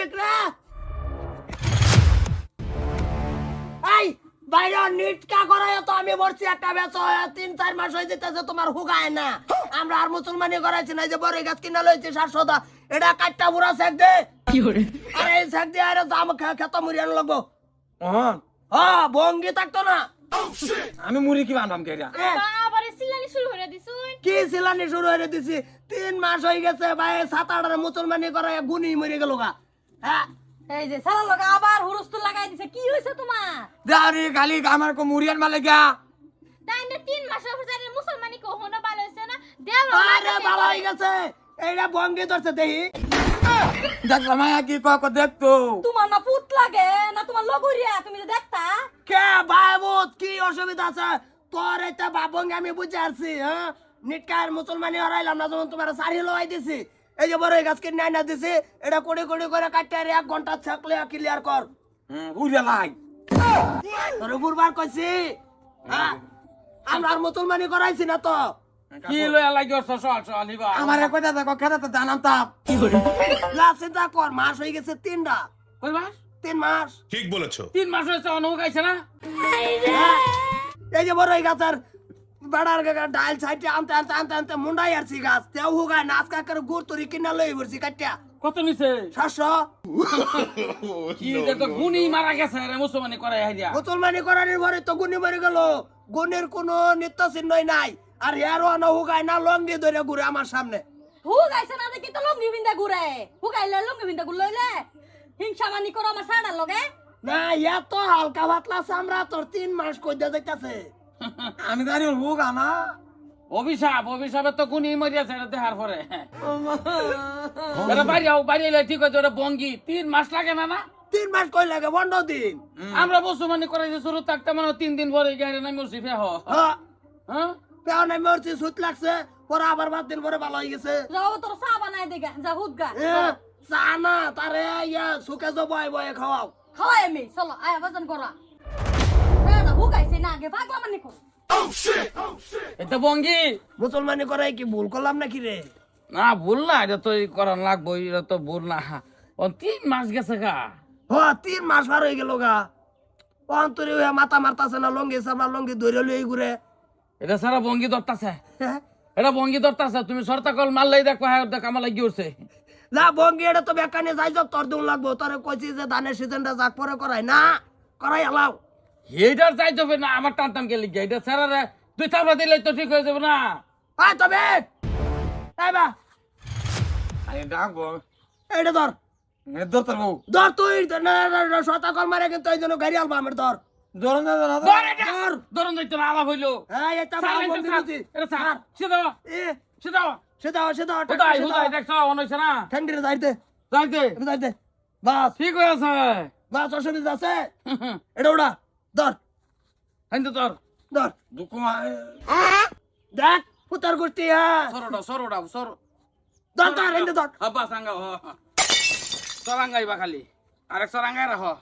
শ্রমিক রে এই বাইরে নিটকা করায় তো আমি বলছি একটা বেচ তিন চার মাস হয়ে যেতেছে তোমার হুগায় না। আমরা আর মুসলমানি করাইছি না যে বড় গাছ কিনা লইছি সাতশো এটা কাটটা বুড়া শেখ দে। আরে এই শেখ দিয়ে আরে জাম খেত মুড়িয়ানো লাগবো অহন। হ্যাঁ ভঙ্গি থাকতো না। আমি মুড়ি কি বানাম কেরিয়া কি সিলানি শুরু হয়ে দিছি? তিন মাস হয়ে গেছে ভাই সাত আট মুসলমানি করে গুনি মরে গেল গা। হ্যাঁ? এই যে সারা লগা আবার হুরস্তুল লাগাই দিছে কি হইছে তোমার? দাঁড়ি খালি আমার কো মুড়িয়ান মালে গা। তাই না তিন মুসলমানি ভালো হয়েছে না? দেও আরে ভালো হয়ে গেছে। এইটা ভঙ্গি ধরছে দেখি। দেখলাম মায়া কি কক দেখতো? তোমার না পুত লাগে না তোমার লগরিয়া তুমি যে দেখতা? কে বাবুত কি অসুবিধা আছে? তোর এটা বাবঙ্গে আমি বুঝে আসছি হ্যাঁ? নিটকার মুসলমানি হারাইলাম না যখন তোমার সারি লগাই দিছি। এই যে বড় গাছ কিনে না দিছি এটা কোড়ি কোড়ি করে কাটতে আর এক ঘণ্টা থাকলে ক্লিয়ার কর। হুম উড়িয়া লাই। তোর বুড়বার কইছি হ্যাঁ। আমরা আর মুসলমানি করাইছি না তো। কি লয়া লাগি ওর সল সল নিবা। আমার কইতা দেখো খেতে তো। জানাম তাপ লা চিন্তা কর মাস হয়ে গেছে তিনটা। কই মাস? তিন মাস। ঠিক বলেছ। তিন মাস হয়েছে অনু গাইছে না? হ্যাঁ? এই যে বড় গাছের বেড়ার ডাল সাইডে আনতে আনতে আনতে আনতে মুন্ডাই আসছি গাছ। তেও হুগায় নাচ কাকের গুড় তুরি কিনা লই বলছি কাটিয়া কত নিছে? সাতশো। কি যে গুনি মারা গেছে রে মুসলমানি করে হাইয়া মুসলমানি করার পরে তো গুনি মরে গেল। গুনির কোনো নিত্য চিহ্নই নাই। আর হেয়ারও না হুগায় না লঙ্গি ধরে ঘুরে আমার সামনে। হু গাইছে না দেখি তো লঙ্গি বিন্দা ঘুরে? হু গাইলে লঙ্গি বিন্দা ঘুর লইলে হিংসা মানি করো আমার সাড়া লগে। না এত হালকা পাতলা চামড়া তোর তিন মাস কইতে যাইতাছে। আমি জানি হুক আনা অভিশাপ অভিশাপে তো গুনি মরিয়াছে এটা দেখার পরে। এটা বাড়ি আও বাড়ি এলে ঠিক আছে ওটা বঙ্গি। তিন মাস লাগে না না? তিন মাস কই লাগে? বন্ধ দিন। আমরা মুসলমানি করে যে শুরু থাকতে মানে তিন দিন পরে গাড়ি নামি উঠছি ফে হ্যাঁ? হ্যাঁ পেও নাই মরছি সুত লাগছে পরে আবার বাদ দিন পরে ভালো হয়ে গেছে। যাও তোর চা বানাই দে যা হুদ গা। চা না তারে ইয়া সুকে যে বয় বয়ে খাওয়াও। খাওয়াই আমি চলো আয়া বাজান করা। সাড়া হু গাইছে না আগে পাগলা মানি কর। এটা বঙ্গি। মুসলমানি করে কি ভুল করলাম নাকি রে? না ভুল না এটা তো এই করার লাগবো এটা তো ভুল না। ও তিন মাস গেছে গা। হ তিন মাস পার হয়ে গেল গা। অন্তরে হয়ে মাথা মারতাছে না লঙ্গি সামনা লঙ্গি ধরে লই ঘুরে। এটা সারা বঙ্গি ধরতাছে। হ্যাঁ? এটা বঙ্গি ধরতাছে তুমি সরতা কল মারলেই দেখো হ্যাঁ লাগি উঠছে। না বঙ্গি এটা তো বেকানে যাই যাক তোর দিন লাগবো। তোরে কইছি যে ধানের সিজনটা যাক পরে করাই না করাই এলাও এইটার চাই যাবে না আমার টান টান কে লিখে এটা সারা তুই থাপড়া দিলে তো ঠিক হয়ে যাবে না। আয় তবে! এই বা! আরে ডাকবো এইটা ধর। দর তোর বউ। ধর তুই সতা কল মারে কিন্তু এই জন্য গাড়ি আলবা আমার ধর। না ধর এটা ধরুন যাইতো না আলাপ হইল। হ্যাঁ এটা ছাড়, ভালো এটা বন্ধু এটা এ। হুদাই, হুদাই, দেখছ, মনে হইছে না? ঠান্ডিরে যাইতে। যাইতে, যাইতে। বাস। ঠিক হয়ে আছে। বাস অসুবিধা আছে? এটা ওটা ধর হাইন্দে ধর ধর দুকু দেখ পুতার করতে হ্যাঁ সরোটা, সরোটা, সরো। ধর ধর এনে ধর হাব্বা সাঙ্গা, হ, হ। সরাঙ্গাইবা খালি। আরেক সরাঙ্গাই রাখো।